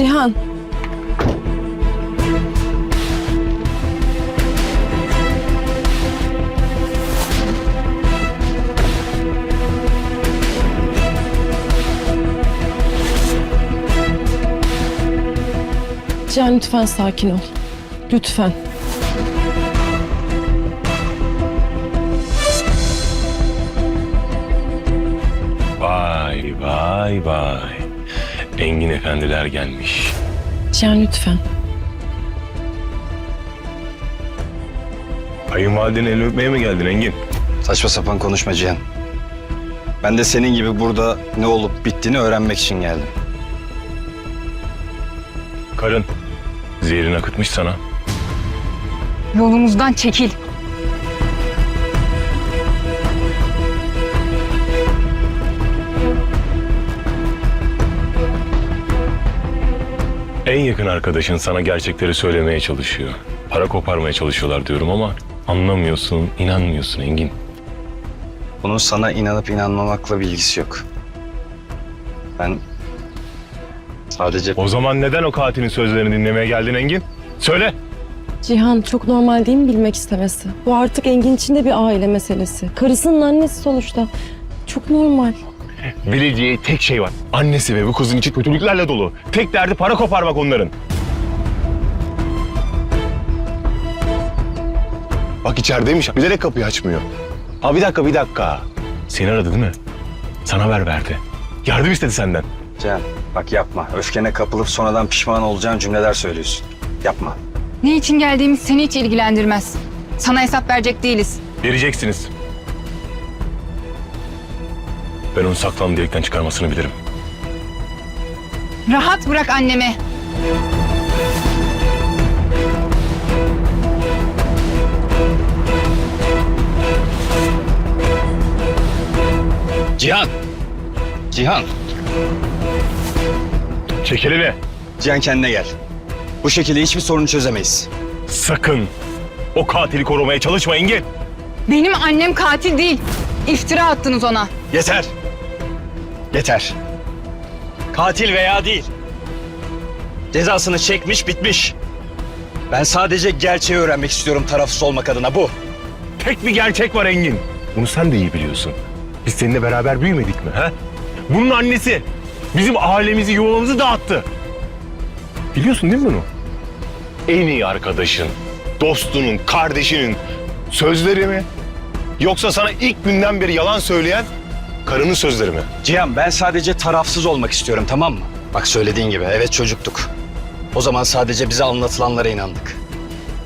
Cihan. Cihan lütfen sakin ol. Lütfen. Vay vay vay. Engin efendiler gelmiş. Cihan lütfen. Kayınvalidenin elini öpmeye mi geldin Engin? Saçma sapan konuşma Cihan. Ben de senin gibi burada ne olup bittiğini öğrenmek için geldim. Karın zehrini akıtmış sana. Yolumuzdan çekil. En yakın arkadaşın sana gerçekleri söylemeye çalışıyor. Para koparmaya çalışıyorlar diyorum ama anlamıyorsun, inanmıyorsun Engin. Bunun sana inanıp inanmamakla bir ilgisi yok. Ben sadece O zaman neden o katilin sözlerini dinlemeye geldin Engin? Söyle. Cihan çok normal değil mi bilmek istemesi? Bu artık Engin için de bir aile meselesi. Karısının annesi sonuçta. Çok normal. Bileceği tek şey var. Annesi ve bu kızın içi kötülüklerle dolu. Tek derdi para koparmak onların. Bak içerideymiş. Bilerek kapıyı açmıyor. Ha bir dakika bir dakika. Seni aradı değil mi? Sana haber verdi. Yardım istedi senden. Cihan bak yapma. Öfkene kapılıp sonradan pişman olacağın cümleler söylüyorsun. Yapma. Ne için geldiğimiz seni hiç ilgilendirmez. Sana hesap verecek değiliz. Vereceksiniz. Ben onu saklan delikten çıkarmasını bilirim. Rahat bırak annemi. Cihan! Cihan! Çek elini. Cihan kendine gel. Bu şekilde hiçbir sorunu çözemeyiz. Sakın o katili korumaya çalışma Engin. Benim annem katil değil. İftira attınız ona. Yeter. Yeter. Katil veya değil. Cezasını çekmiş bitmiş. Ben sadece gerçeği öğrenmek istiyorum tarafsız olmak adına bu. Tek bir gerçek var Engin. Bunu sen de iyi biliyorsun. Biz seninle beraber büyümedik mi? ha? Bunun annesi bizim ailemizi, yuvamızı dağıttı. Biliyorsun değil mi bunu? En iyi arkadaşın, dostunun, kardeşinin sözleri mi? Yoksa sana ilk günden beri yalan söyleyen karının sözleri mi? Cihan ben sadece tarafsız olmak istiyorum tamam mı? Bak söylediğin gibi evet çocuktuk. O zaman sadece bize anlatılanlara inandık.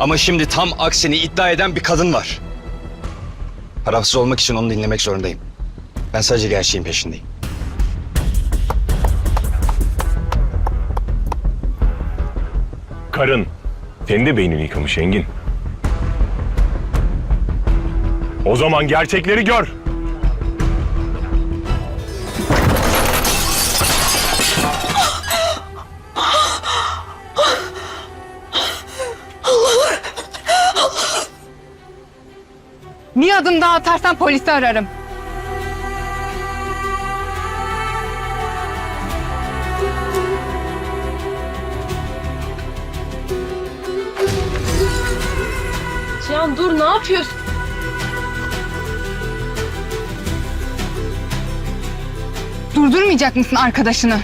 Ama şimdi tam aksini iddia eden bir kadın var. Tarafsız olmak için onu dinlemek zorundayım. Ben sadece gerçeğin peşindeyim. Karın senin de beynini yıkamış Engin. O zaman gerçekleri gör. Adım daha atarsan polisi ararım. Cihan dur ne yapıyorsun? Durdurmayacak mısın arkadaşını?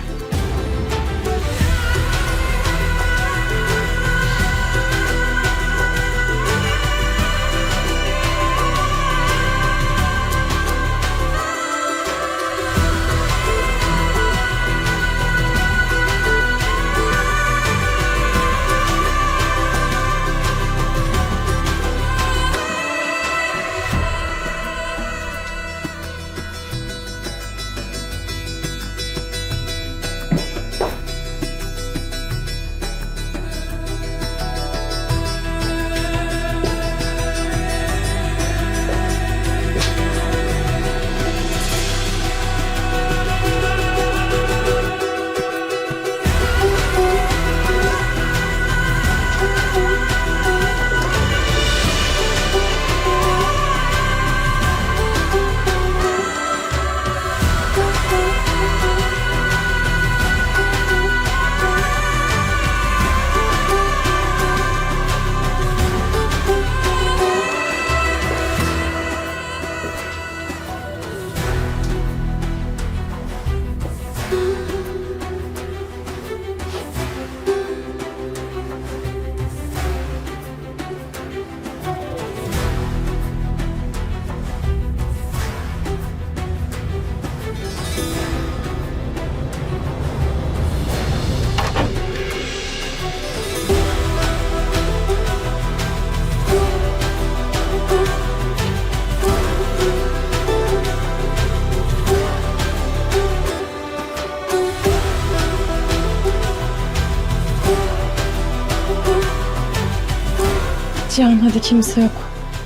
Evde kimse yok.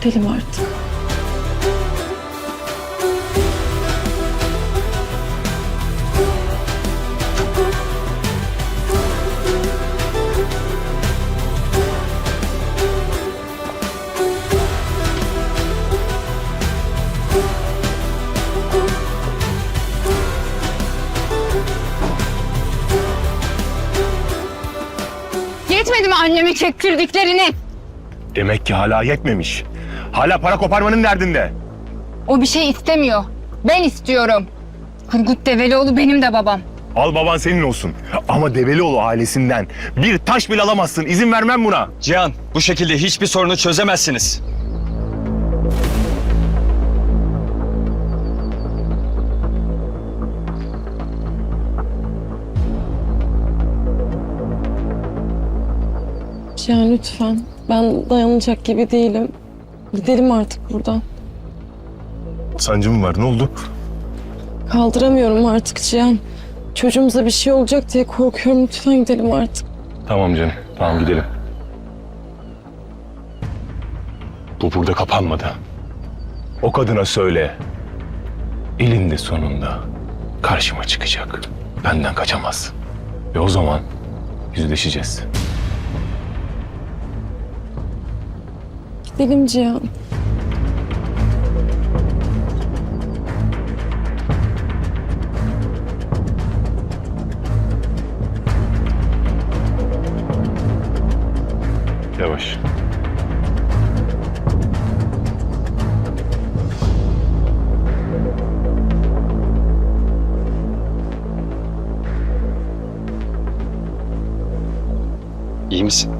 Gidelim artık. Yetmedi mi annemi çektirdiklerini? Demek ki hala yetmemiş. Hala para koparmanın derdinde. O bir şey istemiyor. Ben istiyorum. Turgut Develioğlu benim de babam. Al baban senin olsun. Ama Develioğlu ailesinden bir taş bile alamazsın. İzin vermem buna. Cihan bu şekilde hiçbir sorunu çözemezsiniz. Cihan lütfen. Ben dayanacak gibi değilim. Gidelim artık buradan. Sancım var ne oldu? Kaldıramıyorum artık Cihan. Çocuğumuza bir şey olacak diye korkuyorum. Lütfen gidelim artık. Tamam canım tamam gidelim. Bu burada kapanmadı. O kadına söyle. Elinde sonunda karşıma çıkacak. Benden kaçamaz. Ve o zaman yüzleşeceğiz. Gidelim Cihan. Yavaş. İyi misin?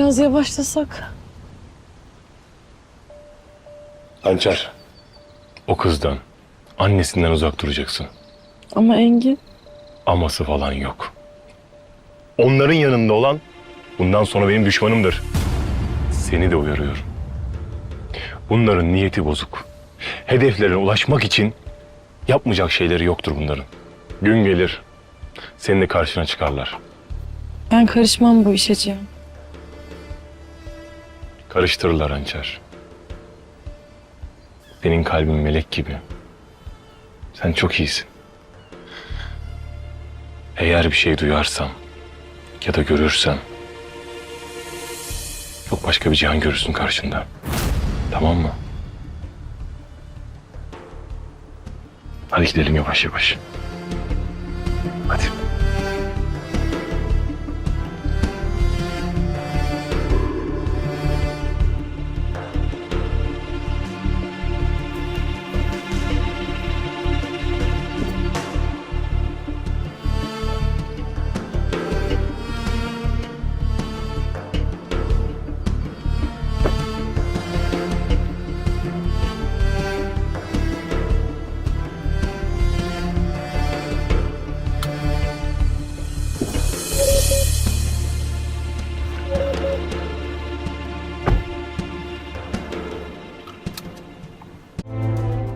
Biraz yavaşlasak. Hançer. O kızdan, annesinden uzak duracaksın. Ama Engin. Aması falan yok. Onların yanında olan bundan sonra benim düşmanımdır. Seni de uyarıyorum. Bunların niyeti bozuk. Hedeflerine ulaşmak için yapmayacak şeyleri yoktur bunların. Gün gelir, senin de karşına çıkarlar. Ben karışmam bu işe Cihan. Karıştırırlar hançer. Senin kalbin melek gibi. Sen çok iyisin. Eğer bir şey duyarsam ya da görürsem çok başka bir cihan görürsün karşında. Tamam mı? Hadi gidelim yavaş yavaş. Hadi.